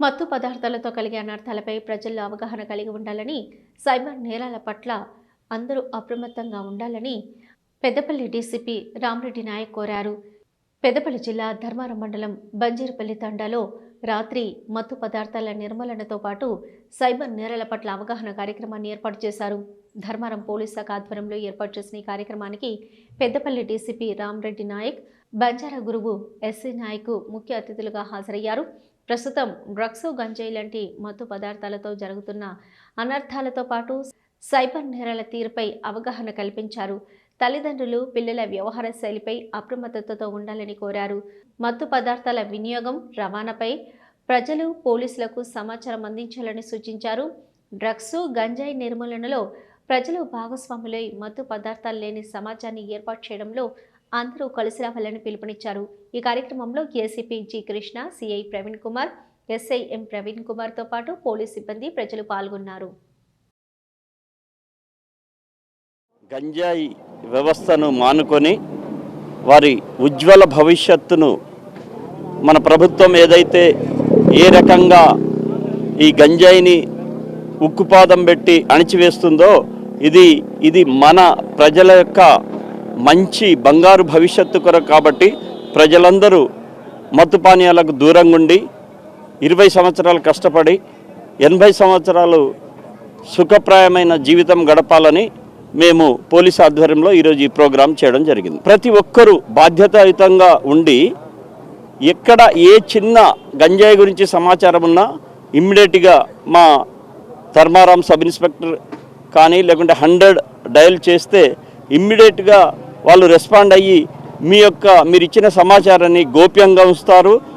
మత్తు పదార్థాలతో కలిగే అనర్థాలపై ప్రజల్లో అవగాహన కలిగి ఉండాలని సైబర్ నేరాల పట్ల అందరూ అప్రమత్తంగా ఉండాలని పెద్దపల్లి డీసీపీ రామరెడ్డి నాయక్ కోరారు. పెద్దపల్లి జిల్లా ధర్మారం మండలం బంజీరుపల్లి తండాలో రాత్రి మత్తు పదార్థాల నిర్మూలనతో పాటు సైబర్ నేరాల పట్ల అవగాహన కార్యక్రమాన్ని ఏర్పాటు చేశారు. ధర్మారం పోలీస్ శాఖ ఆధ్వర్యంలో ఏర్పాటు చేసిన ఈ కార్యక్రమానికి పెద్దపల్లి డీసీపీ రామరెడ్డి నాయక్ బంజారా గురువు ఎస్సీ నాయక్ ముఖ్య అతిథులుగా హాజరయ్యారు. ప్రస్తుతం డ్రగ్స్ గంజాయి లాంటి మత్తు పదార్థాలతో జరుగుతున్న అనర్థాలతో పాటు సైబర్ నేరాల తీరుపై అవగాహన కల్పించారు. తల్లిదండ్రులు పిల్లల వ్యవహార శైలిపై అప్రమత్తతతో ఉండాలని కోరారు. మత్తు పదార్థాల వినియోగం రవాణాపై ప్రజలు పోలీసులకు సమాచారం అందించాలని సూచించారు. డ్రగ్స్ గంజాయి నిర్మూలనలో ప్రజలు భాగస్వాములై మత్తు పదార్థాలు లేని సమాజాన్ని ఏర్పాటు చేయడంలో అందరూ కలిసి రావాలని పిలుపునిచ్చారు. ఈ కార్యక్రమంలో ACP G Krishna CI Praveen Kumar SI M Praveen కుమార్తో పాటు పోలీస్ సిబ్బంది ప్రజలు పాల్గొన్నారు. గంజాయి వ్యవస్థను మానుకొని వారి ఉజ్వల భవిష్యత్తును మన ప్రభుత్వం ఏదైతే ఏ రకంగా ఈ గంజాయిని ఉక్కుపాదం పెట్టి అణిచివేస్తుందో ఇది ఇది మన ప్రజల యొక్క మంచి బంగారు భవిష్యత్తు కొరకు కాబట్టి ప్రజలందరూ మత్తు పానీయాలకు దూరంగా ఉండి ఇరవై సంవత్సరాలు కష్టపడి ఎనభై సంవత్సరాలు సుఖప్రాయమైన జీవితం గడపాలని మేము పోలీస్ ఆధ్వర్యంలో ఈరోజు ఈ ప్రోగ్రాం చేయడం జరిగింది. ప్రతి ఒక్కరూ బాధ్యతాయుతంగా ఉండి ఎక్కడ ఏ చిన్న గంజాయి గురించి సమాచారం ఉన్నా ఇమ్మీడియట్గా మా ధర్మారాం సబ్ ఇన్స్పెక్టర్ కానీ లేకుంటే హండ్రెడ్ డయల్ చేస్తే ఇమ్మీడియట్గా వాళ్ళు రెస్పాండ్ అయ్యి మీ యొక్క మీరు ఇచ్చిన సమాచారాన్ని గోప్యంగా ఉంచుతారు.